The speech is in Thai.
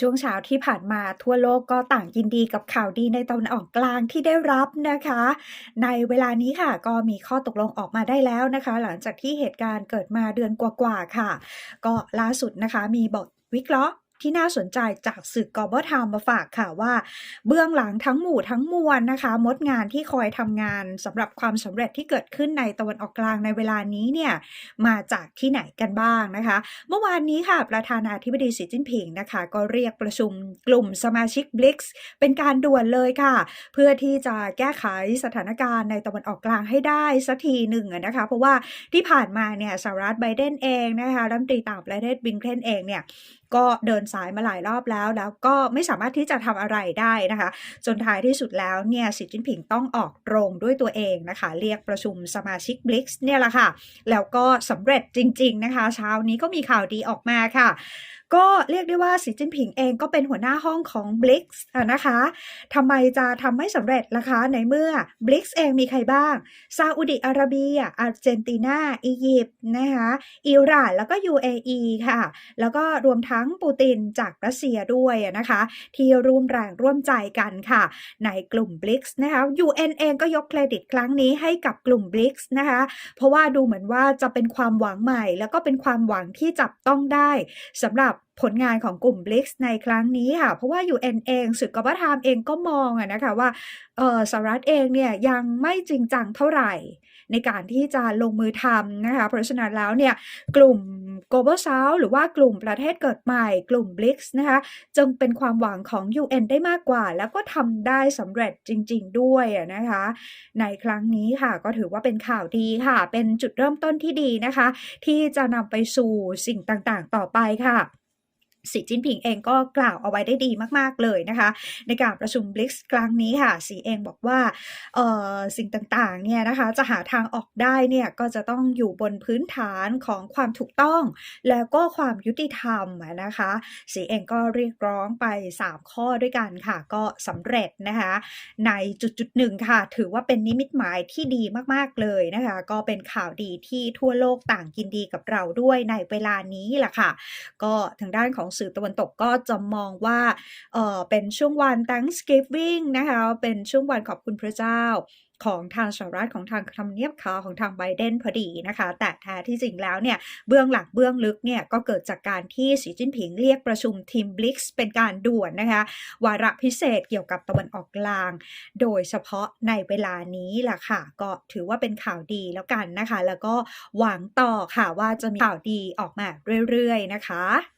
ช่วงเช้าที่ผ่านมาทั่วโลกก็ต่างยินดีกับข่าวดีในตะวันออกกลางที่ได้รับนะคะ ในเวลานี้ค่ะก็มีข้อตกลงออกมาได้แล้วนะคะ หลังจากที่เหตุการณ์เกิดมาเดือนกว่าๆค่ะ ก็ล่าสุดนะคะมีบทวิเคราะห์ ที่น่าสนใจจากสื่อกอบทามมาฝากค่ะว่า เบื้องหลังทั้งหมู่ทั้งมวลนะคะ มดงานที่คอยทำงานสำหรับความสำเร็จที่เกิดขึ้นในตะวันออกกลางในเวลานี้เนี่ยมาจากที่ไหนกันบ้างนะคะ เมื่อวานนี้ค่ะประธานาธิบดีสีจิ้นผิงนะคะ ก็เรียกประชุมกลุ่มสมาชิก BRICS เป็นการด่วนเลยค่ะ เพื่อที่จะแก้ไขสถานการณ์ในตะวันออกกลางให้ได้สักทีหนึ่งนะคะ เพราะว่าที่ผ่านมาเนี่ยสหรัฐไบเดนเองนะคะรัฐมนตรีต่างประเทศบิงเคนเองเนี่ยก็เดินสายมาหลายรอบแล้ว แล้วก็ไม่สามารถที่จะทำอะไรได้นะคะ จนท้ายที่สุดแล้วเนี่ยสีจิ้นผิงต้องออกโรงด้วยตัวเองนะคะ เรียกประชุมสมาชิกบลิกซ์เนี่ยแหละค่ะ แล้วก็สำเร็จจริง ๆ นะคะ เช้านี้ก็มีข่าวดีออกมาค่ะ ก็เรียกได้ว่าสีจิ้นผิงเองก็เป็นหัวหน้าห้องของ BRICS อะนะคะทำไมจะทำไม่สำเร็จล่ะคะ ในเมื่อ BRICS เองมีใครบ้าง ซาอุดิอาระเบีย อาร์เจนตินา อียิปต์นะคะอิหร่านแล้วก็ UAE ค่ะ แล้วก็รวมทั้งปูตินจากรัสเซียด้วยนะคะ ที่ร่วมแรงร่วมใจกันค่ะ ในกลุ่ม BRICS นะคะ UN เองก็ยกเครดิตครั้งนี้ให้กับกลุ่ม BRICS นะคะ เพราะว่าดูเหมือนว่าจะเป็นความหวังใหม่ แล้วก็เป็นความหวังที่จับต้องได้สำหรับผลงานของกลุ่ม BRICS ในครั้งนี้ค่ะ เพราะว่า UN เองสื่อกบฏามเองก็มองอะนะคะว่าสหรัฐเองเนี่ยยังไม่จริงจังเท่าไหร่ ในการที่จะลงมือทำนะคะ เพราะฉะนั้นแล้วเนี่ยกลุ่ม Global South หรือว่ากลุ่มประเทศเกิดใหม่กลุ่ม BRICS นะคะจึงเป็นความหวังของ UN ได้มากกว่า แล้วก็ทำได้สำเร็จจริง ๆ ด้วยนะคะ ในครั้งนี้ค่ะก็ถือว่าเป็นข่าวดีค่ะ เป็นจุดเริ่มต้นที่ดีนะคะ ที่จะนำไปสู่สิ่งต่างๆ ต่อไปค่ะ สีจิ้นผิงเองก็กล่าวเอาไว้ได้ดีมาก ๆ เลยนะคะ ในการประชุม BRICS ครั้งนี้ค่ะ สีเองบอกว่าสิ่งต่าง ๆ เนี่ยนะคะ จะหาทางออกได้เนี่ย ก็จะต้องอยู่บนพื้นฐานของความถูกต้อง แล้วก็ความยุติธรรมนะคะ สีเองก็เรียกร้องไป 3 ข้อด้วยกันค่ะ ก็สำเร็จนะคะ ในจุดๆหนึ่งค่ะ ถือว่าเป็นนิมิตหมายที่ดีมาก ๆ เลยนะคะ ก็เป็นข่าวดีที่ทั่วโลกต่างยินดีกับเราด้วยในเวลานี้แหละค่ะ ก็ทางด้านของสื่อตะวันตกก็จะมองว่าเออเป็นช่วงวัน Thanksgiving นะคะเป็นช่วงวันขอบคุณพระเจ้าของทางสหรัฐของทางทำเนียบขาวของทางไบเดนพอดีนะคะ แต่แท้ที่จริงแล้วเนี่ย เบื้องหลังเบื้องลึกเนี่ย ก็เกิดจากการที่สีจิ้นผิงเรียกประชุมทีม BRICS เป็นการด่วนนะคะ วาระพิเศษเกี่ยวกับตะวันออกกลาง โดยเฉพาะในเวลานี้แหละค่ะ ก็ถือว่าเป็นข่าวดีแล้วกันนะคะ แล้วก็หวังต่อค่ะว่าจะมีข่าวดีออกมาเรื่อยๆนะคะ